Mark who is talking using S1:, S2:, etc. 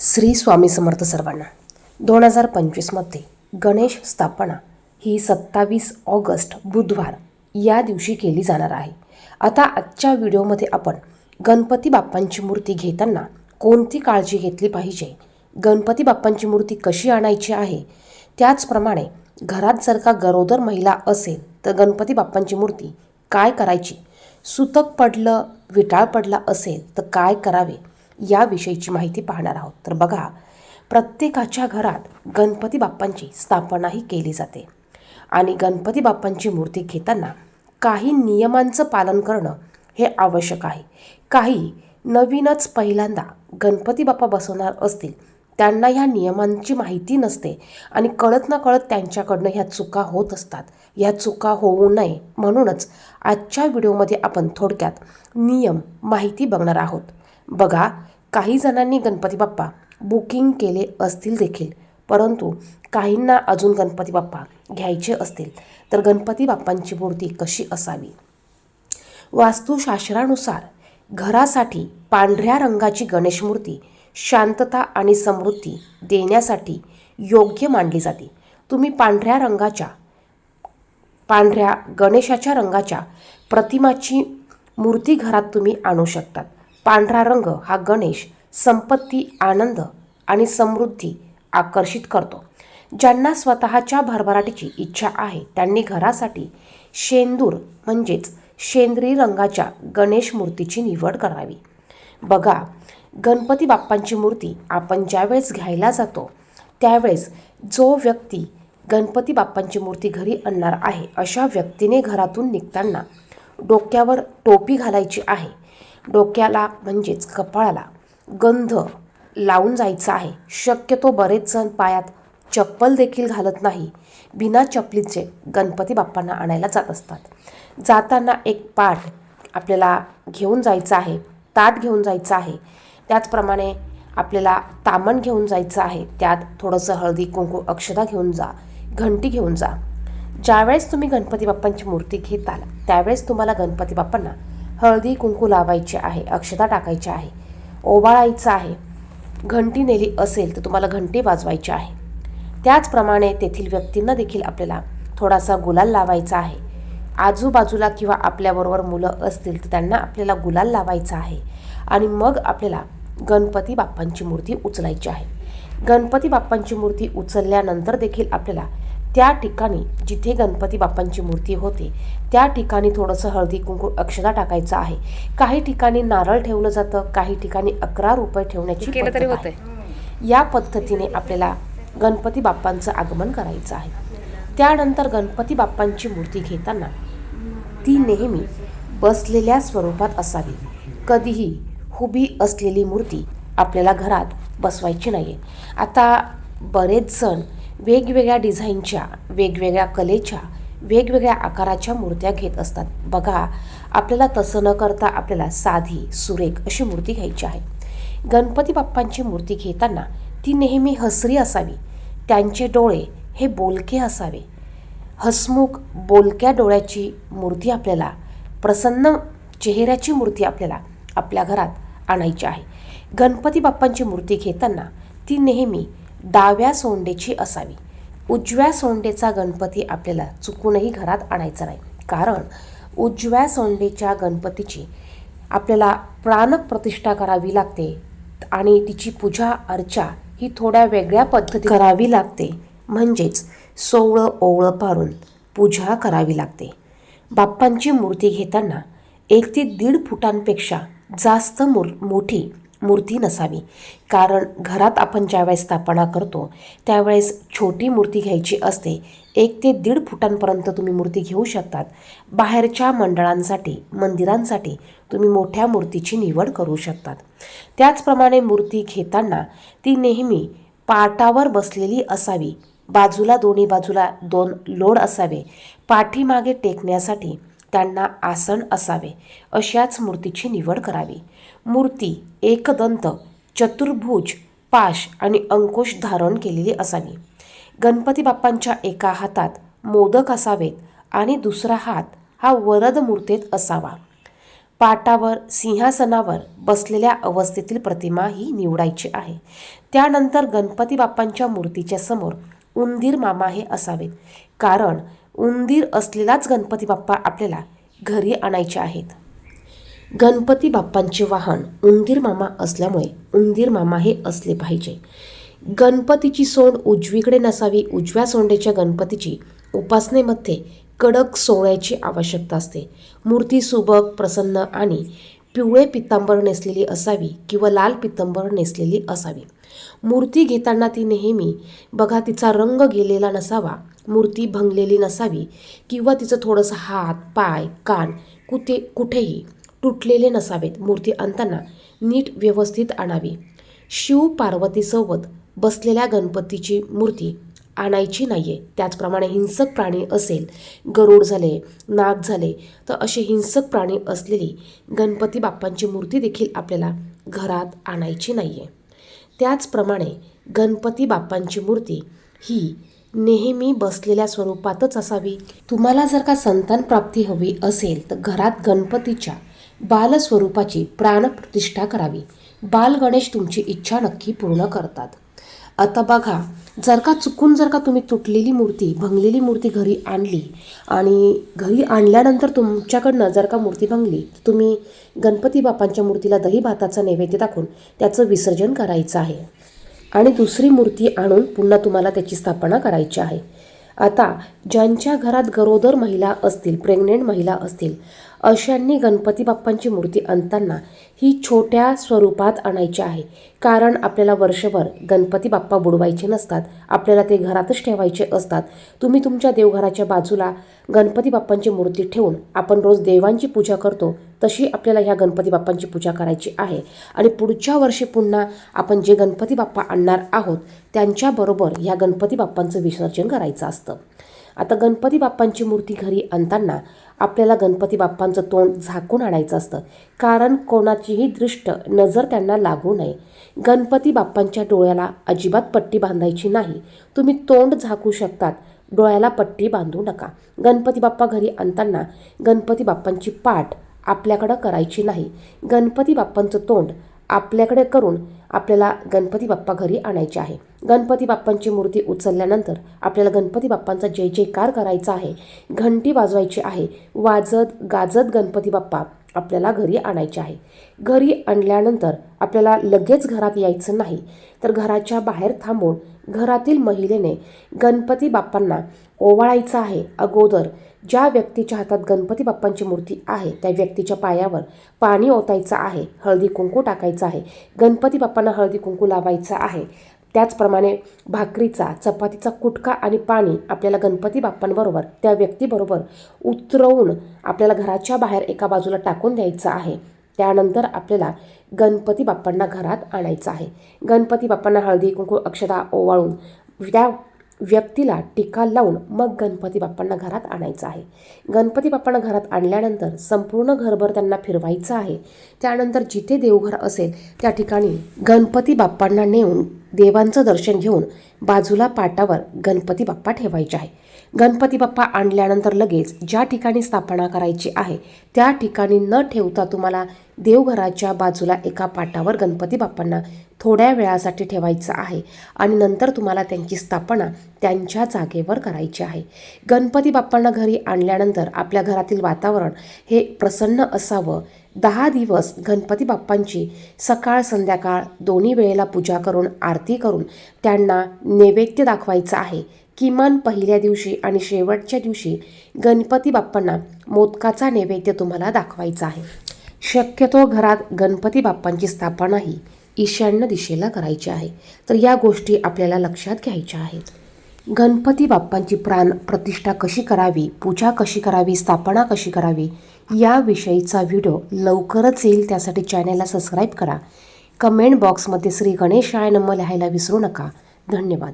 S1: श्री स्वामी समर्थ सर्वांना. दोन हजार पंचवीसमध्ये गणेश स्थापना ही सत्तावीस ऑगस्ट बुधवार या दिवशी केली जाणार आहे. आता आजच्या व्हिडिओमध्ये आपण गणपती बाप्पांची मूर्ती घेताना कोणती काळजी घेतली पाहिजे? गणपती बाप्पांची मूर्ती कशी आणायची आहे? त्याचप्रमाणे घरात जर का गरोदर महिला असेल तर गणपती बाप्पांची मूर्ती काय करायची? सुतक पडलं विटाळ पडला असेल तर काय करावे? याविषयीची माहिती पाहणार आहोत. तर बघा प्रत्येकाच्या घरात गणपती बाप्पांची स्थापनाही केली जाते. आणि गणपती बाप्पांची मूर्ती घेताना काही नियमांचं पालन करणं हे आवश्यक आहे. काही नवीनच पहिल्यांदा गणपती बाप्पा बसवणार असतील त्यांना ह्या नियमांची माहिती नसते आणि कळत न कळत त्यांच्याकडनं ह्या चुका होत असतात. ह्या चुका होऊ नये म्हणूनच आजच्या व्हिडिओमध्ये आपण थोडक्यात नियम माहिती बघणार आहोत. बघा काही जणांनी गणपती बाप्पा बुकिंग केले असतील देखील. परंतु काहींना अजून गणपती बाप्पा घ्यायचे असतील तर गणपती बाप्पांची मूर्ती कशी असावी? वास्तुशास्त्रानुसार घरासाठी पांढऱ्या रंगाची गणेश मूर्ती शांतता आणि समृद्धी देण्यासाठी योग्य मानली जाते. तुम्ही पांढऱ्या रंगाच्या पांढऱ्या गणेशाच्या रंगाच्या प्रतिमाची मूर्ती घरात तुम्ही आणू शकतात. पांढरा रंग हा गणेश संपत्ती आनंद आणि समृद्धी आकर्षित करतो. ज्यांना स्वतःच्या भरभराटीची इच्छा आहे त्यांनी घरासाठी शेंदूर म्हणजेच शेंद्री रंगाच्या गणेश मूर्तीची निवड करावी. बघा गणपती बाप्पांची मूर्ती आपण ज्यावेळेस घ्यायला जातो त्यावेळेस जो व्यक्ती गणपती बाप्पांची मूर्ती घरी आणणार आहे अशा व्यक्तीने घरातून निघताना डोक्यावर टोपी घालायची आहे. डोक्याला म्हणजेच कपाळाला गंध लावून जायचं आहे. शक्यतो बरेच जण पायात चप्पल देखील घालत नाही. बिना चपलीचे गणपती बाप्पांना आणायला जात असतात. जाताना एक पाठ आपल्याला घेऊन जायचं आहे. ताट घेऊन जायचं आहे. त्याचप्रमाणे आपल्याला तामण घेऊन जायचं आहे. त्यात थोडंसं हळदी कुंकू अक्षदा घेऊन जा. घंटी घेऊन जा. ज्यावेळेस तुम्ही गणपती बाप्पांची मूर्ती घेताल त्यावेळेस तुम्हाला गणपती बाप्पांना हळदी कुंकू लावायची आहे अक्षता टाकायची आहे. ओवाळायचं आहे. घंटी नेली असेल तर तुम्हाला घंटी वाजवायची आहे. त्याचप्रमाणे तेथील व्यक्तींना देखील आपल्याला थोडासा गुलाल लावायचा आहे. आजूबाजूला किंवा आपल्याबरोबर मुलं असतील तर त्यांना आपल्याला गुलाल लावायचा आहे. आणि मग आपल्याला गणपती बाप्पांची मूर्ती उचलायची आहे. गणपती बाप्पांची मूर्ती उचलल्यानंतर देखील आपल्याला त्या ठिकाणी जिथे गणपती बाप्पांची मूर्ती होते त्या ठिकाणी थोडंसं हळदी कुंकू अक्षता टाकायचं आहे. काही ठिकाणी नारळ ठेवलं जातं काही ठिकाणी अकरा रुपये ठेवण्याची
S2: केलं तरी
S1: आहे. या पद्धतीने आपल्याला गणपती बाप्पांचं आगमन करायचं आहे. त्यानंतर गणपती बाप्पांची मूर्ती घेताना ती नेहमी बसलेल्या स्वरूपात असावी. कधीही उभी असलेली मूर्ती आपल्याला घरात बसवायची नाही आता बरेच जण वेगवेगळ्या डिझाईनच्या वेगवेगळ्या कलेच्या वेगवेगळ्या आकाराच्या मूर्त्या घेत असतात. बघा आपल्याला तसं न करता आपल्याला साधी सुरेख अशी मूर्ती घ्यायची आहे. गणपती बाप्पांची मूर्ती घेताना ती नेहमी हसरी असावी. त्यांचे डोळे हे बोलके असावे. हसमुख बोलक्या डोळ्याची मूर्ती आपल्याला प्रसन्न चेहऱ्याची मूर्ती आपल्याला आपल्या घरात आणायची आहे. गणपती बाप्पांची मूर्ती घेताना ती नेहमी डाव्या सोंडेची असावी. उजव्या सोंडेचा गणपती आपल्याला चुकूनही घरात आणायचा नाही. कारण उजव्या सोंडेच्या गणपतीची आपल्याला प्राणप्रतिष्ठा करावी लागते आणि तिची पूजा अर्चा ही थोड्या वेगळ्या पद्धती करावी लागते. म्हणजेच सोवळं ओवळं पाडून पूजा करावी लागते. बाप्पांची मूर्ती घेताना एक ते दीड फुटांपेक्षा जास्त मूर मोठी मूर्ती नसावी. कारण घरात आपण ज्यावेळेस स्थापना करतो त्यावेळेस छोटी मूर्ती घ्यायची असते. एक ते दीड फुटांपर्यंत तुम्ही मूर्ती घेऊ शकतात. बाहेरच्या मंडळांसाठी मंदिरांसाठी तुम्ही मोठ्या मूर्तीची निवड करू शकतात. त्याचप्रमाणे मूर्ती घेताना ती नेहमी पाटावर बसलेली असावी. बाजूला दोन्ही बाजूला दोन लोड असावे. पाठीमागे टेकण्यासाठी त्यांना आसन असावे. अशाच मूर्तीची निवड करावी. मूर्ती एकदंत चतुर्भुज पाश आणि अंकुश धारण केलेली असावी. गणपती बाप्पांच्या एका हातात मोदक असावेत आणि दुसरा हात हा वरद मूर्तीत असावा. पाटावर सिंहासनावर बसलेल्या अवस्थेतील प्रतिमा ही निवडायची आहे. त्यानंतर गणपती बाप्पांच्या मूर्तीच्या समोर उंदीर मामा हे असावेत. कारण उंदीर असलेलाच गणपती बाप्पा आपल्याला घरी आणायचे आहेत. गणपती बाप्पांचे वाहन उंदीर मामा असल्यामुळे उंदीर मामा हे असले पाहिजे. गणपतीची सोंड उजवीकडे नसावी उजव्या सोंडेच्या गणपतीची उपासनेमध्ये कडक सोहळ्याची आवश्यकता असते. मूर्ती सुबक प्रसन्न आणि पिवळे पितांबर नेसलेली असावी किंवा लाल पितांबर नेसलेली असावी. मूर्ती घेताना ती नेहमी बघा तिचा रंग गेलेला नसावा मूर्ती भंगलेली नसावी किंवा तिचं थोडंसं हात पाय कान कुठे कुठेही तुटलेले नसावेत. मूर्ती आणताना नीट व्यवस्थित आणावी. शिव पार्वतीसोबत बसलेल्या गणपतीची मूर्ती आणायची नाही आहे त्याचप्रमाणे हिंसक प्राणी असेल गरुड झाले नाग झाले तर असे हिंसक प्राणी असलेली गणपती बाप्पांची मूर्ती देखील आपल्याला घरात आणायची नाही आहे त्याचप्रमाणे गणपती बाप्पांची मूर्ती ही नेहमी बसलेल्या स्वरूपातच असावी. तुम्हाला जर का संतान प्राप्ती हवी असेल तर घरात गणपतीच्या बालस्वरूपाची प्राणप्रतिष्ठा करावी. बाल गणेश तुमची इच्छा नक्की पूर्ण करतात. आता बघा जर का चुकून जर का तुम्ही तुटलेली मूर्ती भंगलेली मूर्ती घरी आणली आणि घरी आणल्यानंतर तुमच्याकडनं जर का मूर्ती भंगली तर तुम्ही गणपती बाप्पांच्या मूर्तीला दही भाताचा नैवेद्य दाखवून त्याचं विसर्जन करायचं आहे. आणि दुसरी मूर्ती आणून पुन्हा तुम्हाला त्याची स्थापना करायची आहे. आता ज्यांच्या घरात गरोदर महिला असतील प्रेग्नेंट महिला असतील अशांनी गणपती बाप्पांची मूर्ती आणताना ही छोट्या स्वरूपात आणायची आहे. कारण आपल्याला वर्षभर गणपती बाप्पा बुडवायचे नसतात आपल्याला ते घरातच ठेवायचे असतात. तुम्ही तुमच्या देवघराच्या बाजूला गणपती बाप्पांची मूर्ती ठेवून आपण रोज देवांची पूजा करतो तशी आपल्याला ह्या गणपती बाप्पांची पूजा करायची आहे. आणि पुढच्या वर्षी पुन्हा आपण जे गणपती बाप्पा आणणार आहोत त्यांच्याबरोबर ह्या गणपती बाप्पांचं विसर्जन करायचं असतं. आता गणपती बाप्पांची मूर्ती घरी आणताना आपल्याला गणपती बाप्पांचं तोंड झाकून आणायचं असतं. कारण कोणाचीही दृष्ट नजर त्यांना लागू नये. गणपती बाप्पांच्या डोळ्याला अजिबात पट्टी बांधायची नाही. तुम्ही तोंड झाकू शकतात. डोळ्याला पट्टी बांधू नका. गणपती बाप्पा घरी आणताना गणपती बाप्पांची पाठ आपल्याकडं करायची नाही. गणपती बाप्पांचं तोंड आपल्याकडे करून आपल्याला गणपती बाप्पा घरी आणायचे आहे. गणपती बाप्पांची मूर्ती उचलल्यानंतर आपल्याला गणपती बाप्पांचा जय जयकार करायचा आहे. घंटी वाजवायची आहे. वाजत गाजत गणपती बाप्पा आपल्याला घरी आणायचे आहे. घरी आणल्यानंतर आपल्याला लगेच घरात यायचं नाही. तर घराच्या बाहेर थांबून घरातील महिलेने गणपती बाप्पांना ओवाळायचं आहे अगोदर. ज्या व्यक्तीच्या हातात गणपती बाप्पांची मूर्ती आहे त्या व्यक्तीच्या पायावर पाणी ओतायचं आहे हळदी कुंकू टाकायचं आहे. गणपती बाप्पांना हळदी कुंकू लावायचं आहे. त्याचप्रमाणे भाकरीचा चपातीचा कुटका आणि पाणी आपल्याला गणपती बाप्पांबरोबर त्या व्यक्तीबरोबर उतरवून आपल्याला घराच्या बाहेर एका बाजूला टाकून द्यायचं आहे. त्यानंतर आपल्याला गणपती बाप्पांना घरात आणायचं आहे. गणपती बाप्पांना हळदी कुंकू अक्षदा ओवाळून त्या व्यक्तीला टीका लावून मग गणपती बाप्पांना घरात आणायचं आहे. गणपती बाप्पांना घरात आणल्यानंतर संपूर्ण घरभर त्यांना फिरवायचं आहे. त्यानंतर जिथे देवघर असेल त्या ठिकाणी गणपती बाप्पांना नेऊन देवांचं दर्शन घेऊन बाजूला पाटावर गणपती बाप्पा ठेवायचे आहे. गणपती बाप्पा आणल्यानंतर लगेच ज्या ठिकाणी स्थापना करायची आहे त्या ठिकाणी न ठेवता तुम्हाला देवघराच्या बाजूला एका पाटावर गणपती बाप्पांना थोड्या वेळासाठी ठेवायचं आहे आणि नंतर तुम्हाला त्यांची स्थापना त्यांच्या जागेवर करायची आहे. गणपती बाप्पांना घरी आणल्यानंतर आपल्या घरातील वातावरण हे प्रसन्न असावं. दहा दिवस गणपती बाप्पांची सकाळ संध्याकाळ दोन्ही वेळेला पूजा करून आरती करून त्यांना नैवेद्य दाखवायचं आहे. किमान पहिल्या दिवशी आणि शेवटच्या दिवशी गणपती बाप्पांना मोदकाचा नैवेद्य तुम्हाला दाखवायचा आहे. शक्यतो घरात गणपती बाप्पांची स्थापनाही ईशान्य दिशेला करायची आहे. तर या गोष्टी आपल्याला लक्षात घ्यायच्या आहेत. गणपती बाप्पांची प्राण प्रतिष्ठा कशी करावी पूजा कशी करावी स्थापना कशी करावी याविषयीचा व्हिडिओ लवकरच येईल. त्यासाठी चॅनेलला सबस्क्राईब करा. कमेंट बॉक्समध्ये श्री गणेशाय नम लिहायला विसरू नका. धन्यवाद.